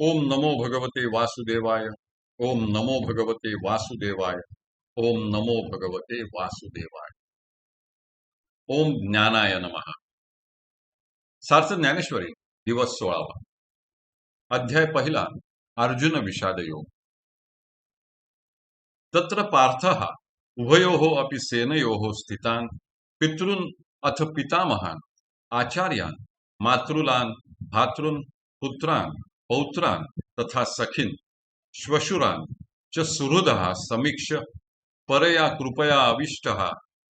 ओम नमो भगवते वासुदेवाय ओम नमो भगवते वासुदेवाय ओम नमो भगवते वासुदेवाय। ओम ज्ञानाय नमः। सार्थ ज्ञानेश्वरी दिवस सोळावा। अध्याय पहिला अर्जुन विषाद योग। तत्र पार्थः उभयोः अपि सेनयोः स्थितान् पितृन अथ पितामहान् आचार्यान् मातृलान् भातृन पुत्रान् पौत्रान तथा सखिन श्वशुरान च सुहृद समीक्ष परया कृपया अविष्टः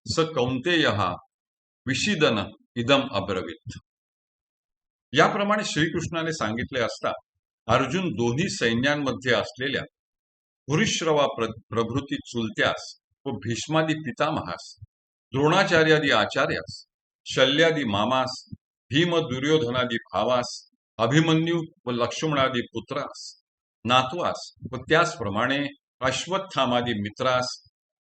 स कौंतेय विषिदन इदम अब्रवीत। याप्रमाणे श्रीकृष्णाने सांगितले असता अर्जुन दोन्ही सैन्यांमध्ये असलेल्या भूरिश्रवा प्र प्रभृती चुलत्यास व भीष्मादी पितामहास द्रोणाचार्यादी आचार्यास शल्यादी मामास भीम दुर्योधनादी भावास अभिमन्यू व लक्ष्मणादी पुत्रास नातवास व त्याचप्रमाणे अश्वत्थामादी मित्रास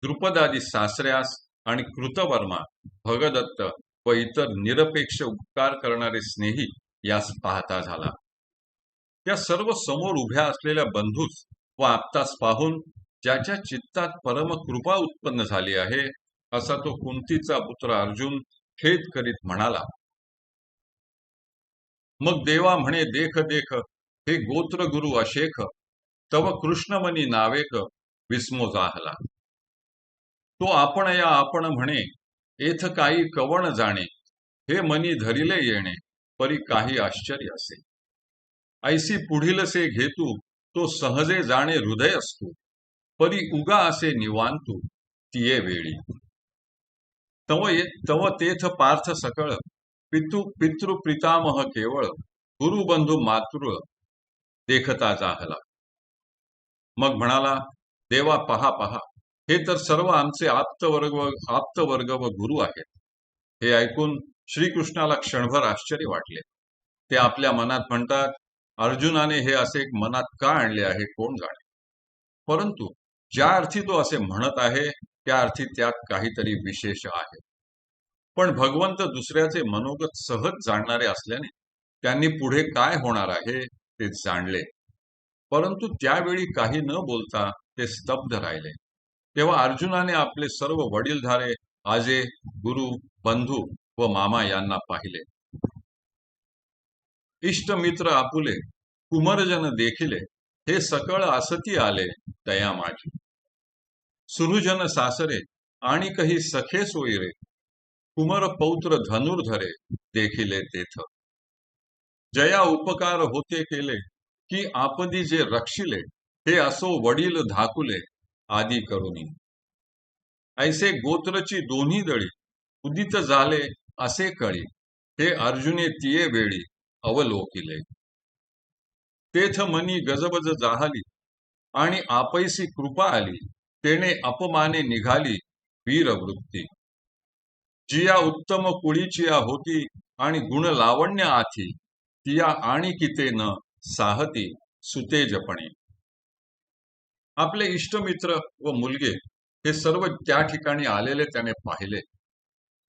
द्रुपदादी सासऱ्यास आणि कृतवर्मा भगदत्त व इतर निरपेक्ष उपकार करणारे स्नेही यास पाहता झाला. त्या सर्व समोर उभ्या असलेल्या बंधूस व आपतास पाहून ज्याच्या चित्तात परम कृपा उत्पन्न झाली आहे असा तो कुंतीचा पुत्र अर्जुन खेद करीत म्हणाला मग देवा म्हणे देख देख हे गोत्र गुरु अशेख तव कृष्णमनी नावेक विस्मो जाहला तो आपण या आपण म्हणे एथ काही कवण जाणे हे मनी धरिले येणे परी काही आश्चर्य असे. ऐसी पुढीलसे घेतू तो सहजे जाणे हृदय असतो परी उगा असे निवांतू तिये वेळी. तव तव तेथ पार्थ सकळ पितु पितृ पितामह केवळ गुरुबंधू मातृ देखता जाहला. मग म्हणाला देवा पहा पहा. हे तर सर्व आमचे आप्तवर्ग व आप्तवर्ग व गुरु आहेत. हे ऐकून श्रीकृष्णाला क्षणभर आश्चर्य वाटले. ते आपल्या मनात म्हणतात अर्जुनाने हे असे मनात का आणले आहे? कोण जाणे? परंतु ज्या अर्थी तो असे म्हणत आहे त्या अर्थी त्यात काहीतरी विशेष आहे. पण भगवंत दुसऱ्याचे मनोगत सहज जाणणारे असल्याने त्यांनी पुढे काय होणार आहे ते जाणले. परंतु त्यावेळी काही न बोलता ते स्तब्ध राहिले. तेव्हा अर्जुनाने आपले सर्व वडीलधारे आजे गुरु बंधू व मामा यांना पाहिले. इष्टमित्र आपुले कुमरजन देखिले हे सकळ असती आले तया माझी. सुरुजन सासरे आणि काही सखे सोयरे कुमर पौत्र धनुर्धरे देखिले तेथ. जया उपकार होते केले की आपदी जे रक्षिले हे असो वडील धाकुले आदी करुणी. ऐसे गोत्रची दोन्ही दळी उदित झाले असे कळी हे अर्जुने तिये वेळी अवलोकिले. तेथ मनी गजबज जाहली आणि आपैसी कृपा आली तेने अपमाने निघाली वीरवृत्ती. जिया उत्तम कुळीचिया होती आणि गुण लावण्य आथी तिया आणि किते न साहती सुतेजपणे. आपले इष्टमित्र व मुलगे हे सर्व त्या ठिकाणी आलेले त्याने पाहिले.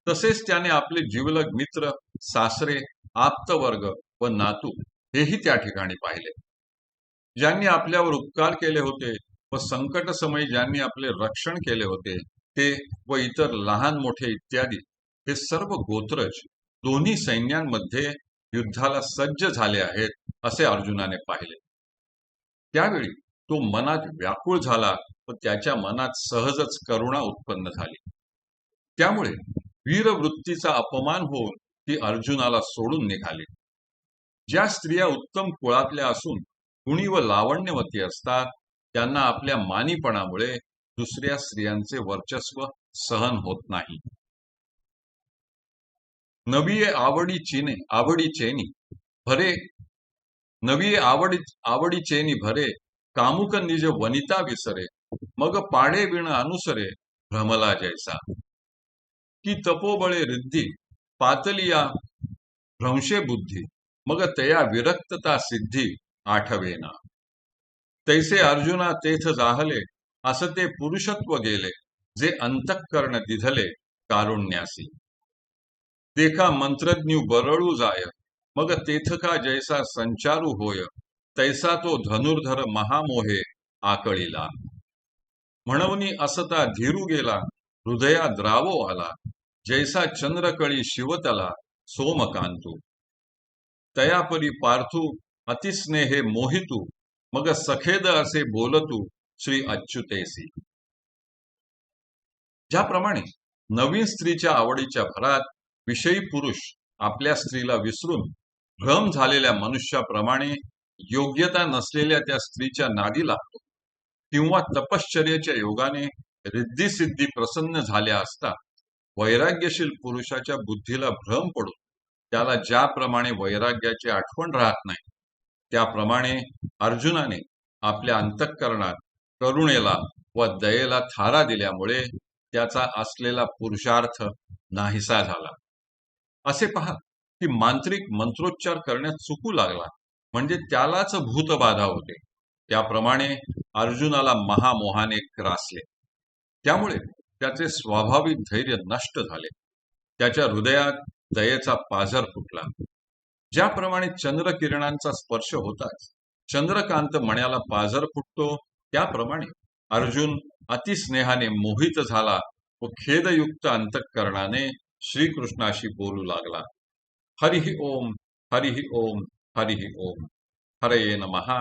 तसेच त्याने आपले जीवलग मित्र सासरे आप्तवर्ग व नातू हेही त्या ठिकाणी पाहिले. ज्यांनी आपल्यावर उपकार केले होते व संकट समयी ज्यांनी आपले रक्षण केले होते ते व इतर लहान मोठे इत्यादी हे सर्व गोत्रज दोन्ही सैन्यांमध्ये युद्धाला सज्ज झाले आहेत असे अर्जुनाने पाहिले. त्यावेळी तो मनात व्याकुळ झाला व त्याच्या मनात सहजच करुणा उत्पन्न झाली. त्यामुळे वीरवृत्तीचा अपमान होऊन ती अर्जुनाला सोडून निघाली. ज्या स्त्रिया उत्तम कुळातल्या असून गुणी व लावण्यवती असतात त्यांना आपल्या मानीपणामुळे दुसऱ्या स्त्रियांचे वर्चस्व सहन होत नाही. नवीये आवडी चिने आवडी चेनी भरे नवी आवडी आवडी चेनी भरे कामुक निज वनिता विसरे मग पाडे विण अनुसरे भ्रमला जैसा. की तपोबळे रिद्धी पातलिया भ्रंशे बुद्धी मग तया विरक्तता सिद्धी आठवेना. तैसे अर्जुना तेथ जाहले असं ते पुरुषत्व गेले जे अंतःकरण दिधले कारुण्यासी. देखा मंत्रज्ञू बरळू जाय मग तेथ का जैसा संचारू होय तैसा तो धनुर्धर महामोहे आकळीला. म्हणवनी असता धीरू गेला हृदया द्रावो आला जैसा चंद्रकळी शिवतला सोमकांतू. तयापरी पार्थू अतिस्नेहे मोहितू मग सखेद असे बोलतू श्री अच्युतेसी. ज्याप्रमाणे नवीन स्त्रीच्या आवडीच्या भरात विषयी पुरुष आपल्या स्त्रीला विसरून भ्रम झालेल्या मनुष्याप्रमाणे योग्यता नसलेल्या त्या स्त्रीच्या नादी लागतो किंवा तपश्चर्याच्या योगाने रिद्धी प्रसन्न झाल्या असता वैराग्यशील पुरुषाच्या बुद्धीला भ्रम पडून त्याला ज्याप्रमाणे वैराग्याची आठवण राहत नाही त्याप्रमाणे अर्जुनाने आपल्या अंतःकरणात करुणेला व दयेला थारा दिल्यामुळे त्याचा असलेला पुरुषार्थ नाहीसा झाला. असे पहा की मांत्रिक मंत्रोच्चार करण्यात चुकू लागला. म्हणजे त्यालाच भूतबाधा होते. त्याप्रमाणे अर्जुनाला महामोहाने ग्रासले त्यामुळे त्याचे स्वाभाविक धैर्य नष्ट झाले. त्याच्या हृदयात दयेचा पाझर फुटला. ज्याप्रमाणे चंद्रकिरणांचा स्पर्श होताच चंद्रकांत मण्याला पाझर फुटतो त्याप्रमाणे अर्जुन अतिस्नेहाने मोहित झाला व खेदयुक्त अंतकरणाने श्रीकृष्णाशी बोलू लागला हरिहि ओम हरिहि ओम हरिहि ओम हरये नमः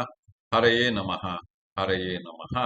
हरये नमः हरये नमः